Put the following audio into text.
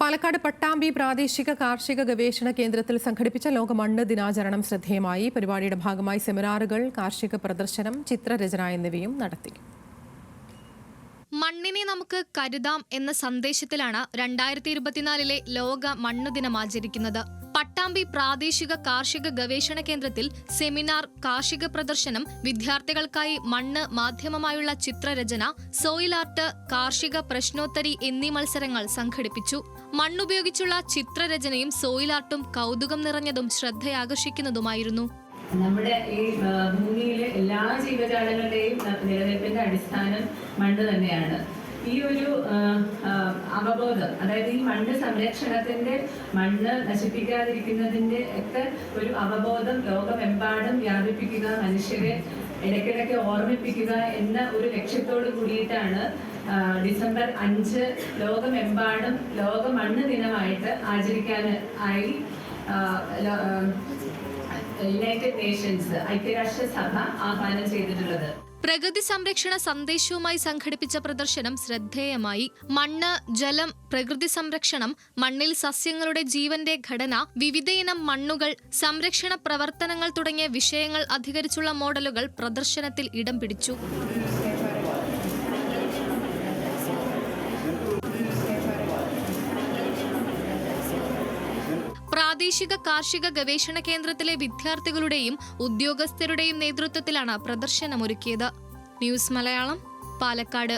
പാലക്കാട് പട്ടാമ്പി പ്രാദേശിക കാർഷിക ഗവേഷണ കേന്ദ്രത്തിൽ സംഘടിപ്പിച്ച ലോക മണ്ണ് ദിനാചരണം ശ്രദ്ധേയമായി. പരിപാടിയുടെ ഭാഗമായി സെമിനാറുകൾ കാർഷിക പ്രദർശനം ചിത്രരചന എന്നിവയും നടത്തി. മണ്ണിനെ നമുക്ക് കരുതാം എന്ന സന്ദേശത്തിലാണ് രണ്ടായിരത്തി ഇരുപത്തിനാലിലെ ലോക മണ്ണ് ദിനം ആചരിക്കുന്നത്. പട്ടാമ്പി പ്രാദേശിക കാർഷിക ഗവേഷണ കേന്ദ്രത്തിൽ സെമിനാർ കാർഷിക പ്രദർശനം വിദ്യാർത്ഥികൾക്കായി മണ്ണ് മാധ്യമമായുള്ള ചിത്രരചന സോയിൽ ആർട്ട് കാർഷിക പ്രശ്നോത്തരി എന്നീ മത്സരങ്ങൾ സംഘടിപ്പിച്ചു. മണ്ണുപയോഗിച്ചുള്ള ചിത്രരചനയും സോയിൽ ആർട്ടും കൗതുകം നിറഞ്ഞതും ശ്രദ്ധയാകർഷിക്കുന്നതുമായിരുന്നു. നമ്മുടെ ഈ ഭൂമിയിലെ എല്ലാ ജീവജാലങ്ങളുടെയും നിലനിൽപ്പിന്റെ അടിസ്ഥാനം മണ്ണ് തന്നെയാണ്. ഈ ഒരു അവബോധം അതായത് ഈ മണ്ണ് സംരക്ഷണത്തിന്റെ മണ്ണ് നശിപ്പിക്കാതിരിക്കുന്നതിന്റെ ഒക്കെ ഒരു അവബോധം ലോകമെമ്പാടും വ്യാപിപ്പിക്കുക മനുഷ്യരെ ഇടയ്ക്കിടയ്ക്ക് ഓർമ്മിപ്പിക്കുക എന്ന ഒരു ലക്ഷ്യത്തോട് കൂടിയിട്ടാണ് ഡിസംബർ അഞ്ച് ലോകമെമ്പാടും ലോക മണ്ണ് ദിനമായിട്ട് ആചരിക്കാൻ ആയി. യുണൈറ്റഡ് നേഷൻസ് ഐക്യരാഷ്ട്ര സഭ ആഹ്വാനം ചെയ്തിട്ടുള്ളത്. പ്രകൃതി സംരക്ഷണ സന്ദേശവുമായി സംഘടിപ്പിച്ച പ്രദർശനം ശ്രദ്ധേയമായി. മണ്ണ് ജലം പ്രകൃതി സംരക്ഷണം മണ്ണിൽ സസ്യങ്ങളുടെ ജീവന്റെ ഘടന വിവിധയിനം മണ്ണുകൾ സംരക്ഷണ പ്രവർത്തനങ്ങൾ തുടങ്ങിയ വിഷയങ്ങൾ അധികരിച്ചുള്ള മോഡലുകൾ പ്രദർശനത്തിൽ ഇടം പിടിച്ചു. പ്രാദേശിക കാർഷിക ഗവേഷണ കേന്ദ്രത്തിലെ വിദ്യാർത്ഥികളുടെയും ഉദ്യോഗസ്ഥരുടെയും നേതൃത്വത്തിലാണ് പ്രദർശനമൊരുക്കിയത്. ന്യൂസ് മലയാളം പാലക്കാട്.